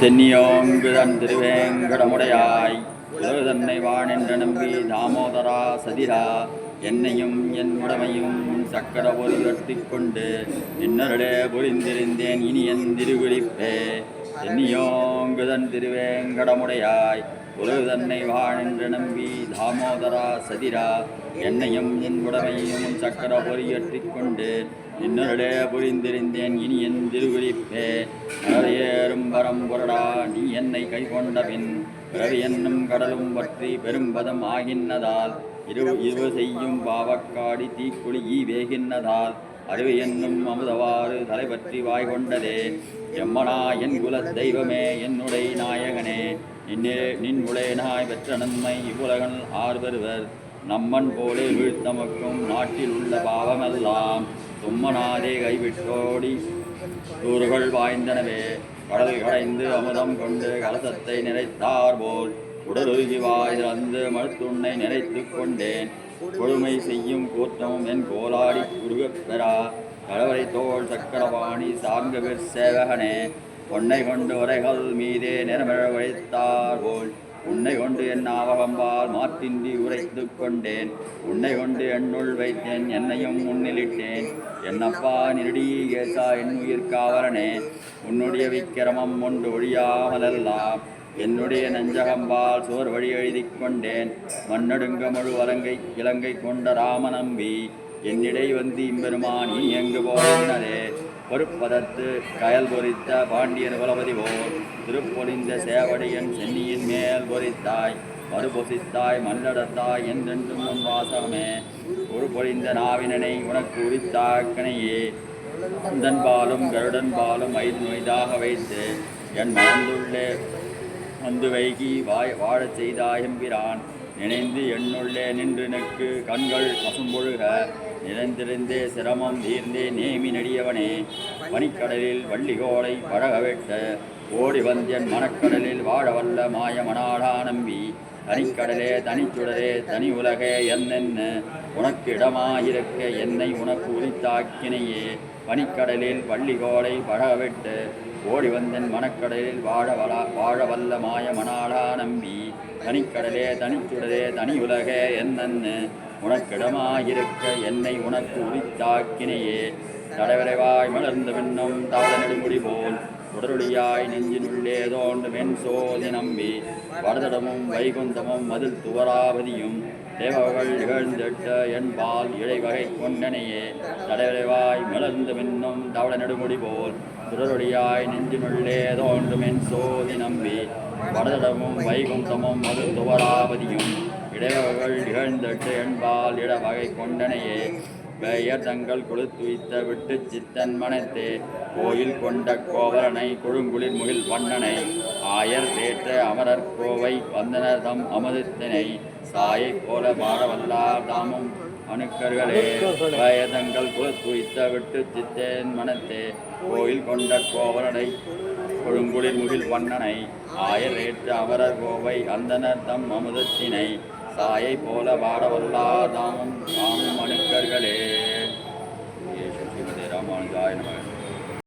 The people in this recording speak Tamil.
சென்னியோங்குதன் திருவேங்கடமுடையாய். உலகு தன்னை வாணென்ற நம்பி தாமோதரா சதிரா. என்னையும் என் உடமையும் சக்கர பொருள் கட்டிக் கொண்டு இன்னருளே புரிந்திருந்தேன் இனி என் திருகுறிப்பே. சென்னியோங்குதன் திருவேங்கடமுடையாய் குரு தன்னை வாழென்று நம்பி தாமோதரா சதிரா என்னையும் என் உடமையும் சக்கர பொறியற்றிக் கொண்டு இன்னொருடே புரிந்திருந்தேன் இனி என் திருகுறிப்பே மலையேறும் வரம் பொருடா நீ என்னை கை கொண்ட பின் பிறவி என்னும் கடலும் பற்றி பெரும்பதம் ஆகின்னதால் இரு இரு செய்யும் பாவக்காடி தீக்குழி வேகின்னதால் அருவி என்னும் அமுதவாறு தலைபற்றி வாய் கொண்டதே எம்மனா என் குலத் தெய்வமே என்னுடைய நாயகனே. நின்னே நின் உடையனாய் பெற்ற நன்மை இவ்வுலகன் ஆர்வருவர். நம்மன் போலே வீழ்த்தமக்கும் நாட்டில் உள்ள பாவமெல்லாம் தும்மனாதே கைவிட்டோடி. தூறுகள் வாய்ந்தனவே கடல் கடைந்து அமுதம் கொண்டு கலசத்தை நிறைத்தார் போல். உடலுருகி வாய் திறந்து நினைத்து கொண்டேன் கொடுமை செய்யும் கூத்தமும் என் கோலாடி குருகப்பெறா. கடவரை தோல் சக்கரவாணி சார்கவிற் சேவகனே. பொன்னை கொண்டு உரைகள் மீதே நிறமிழ உழைத்தார் போல். உன்னை கொண்டு என் ஆவகம்பால் மாற்றின்றி உரைத்து கொண்டேன். உன்னை கொண்டு என்னுள் வைத்தேன் என்னையும் முன்னிலிட்டேன் என்னப்பா நிருடியே கேட்டா என் உயிர் காவலனே. உன்னுடைய விக்கிரமம் ஒன்று ஒழியாமலெல்லாம். என்னுடைய நெஞ்சகம்பால் சோர் வழி எழுதிக் கொண்டேன். மண்ணடுங்க முழு வலங்கை இலங்கை கொண்ட ராம நம்பி. என்னிடை வந்து இம்பெருமான் நீ எங்கு போகின்றதே பொறுப்பதற்கு கயல் பொறித்த பாண்டியன் குலபதி போல் திருப்பொழிந்த சேவடியன் சென்னியின் மேல் பொறித்தாய் மறுபொசித்தாய் மல்லடத்தாய் என்றென்றும் உன் வாசகமே. ஒரு பொழிந்த நாவினனை உனக்கு உரித்தாக்கனையே. அந்தன்பாலும் கருடன்பாலும் கருடன் பாலும் ஐந்து நொய்தாக வைத்து என் மனந்துள்ளே வந்து வைகி வாய் வாழச் செய்தாயம்பிரான் நினைந்து எண்ணுள்ளே நின்று நெக்கு கண்கள் பசும்பொழுக. நினைந்திருந்தே சிரமம் தீர்ந்தே நேமி நடியவனே. பனிக்கடலில் வள்ளிகோலை பழகவெட்ட ஓடி வந்தென் மனக்கடலில் வாழ வல்ல மாயமனாடா நம்பி. தனிக்கடலே தனிச்சுடரே தனி உலகே என்னென்ன? உனக்கு இடமாயிருக்க என்னை உனக்கு உரித்தாக்கினையே. பனிக்கடலில் வள்ளிகோலை பழகவிட்டு ஓடி வந்தன் மனக்கடலில் வாழ வளா வாழ வல்ல மாய மணாளா நம்பி. தனிக்கடலே தனிச்சுடலே தனி உலகே என்னென்ன? உனக்கிடமாயிருக்க என்னை உனக்கு உரித்தாக்கினையே. தடவிரைவாய் மலர்ந்த பின்னும் தவள நெடுமுடி போல் உடலுடையாய் நெஞ்சின் உள்ளே தோண்டு மென் சோதி நம்பி வரதடமும் வைகுந்தமும் மதில் துவராபதியும் தேவர்கள் நிகழ்ந்திட்ட என்பால் இழைவகை கொண்டனையே தடவிரைவாய் மலர்ந்து மின்னும் தவள நெடுமுடி போல் துடருடியாய் நெஞ்சினுள்ளே தோண்டு மென் சோதி நம்பி வரதடமும் வைகுந்தமும் மதில் துவராபதியும் தேவர்கள் நிகழ்ந்திட்டு என்பால் இடவகை கொண்டனையே பெயர் தங்கள் கொளுத்துய்த்த விட்டு சித்தன் மனத்தே கோயில் கொண்ட கோவலனை கொடுங்குளிர் முகில் வண்ணனை ஆயர் தேற்ற அமரர் கோவை வந்தனர் தம் அமதத்தினை சாயை போல பாடவல்லார் தாமும் அணுக்கர்களே பயதங்கள் குலத்துய்த்த விட்டு சித்தேன் மனத்தே கோயில் கொண்ட கோவலனை கொழுங்குளிர் முகில் வண்ணனை ஆயர் ஏற்ற அமரர் கோவை அந்தனர் தம் அமுதத்தினை தாயை போல பாடவல்லார் தாமும் தாமும் அணுக்கர்களே ஸ்ரீமதி ராமானுஜாய நமக.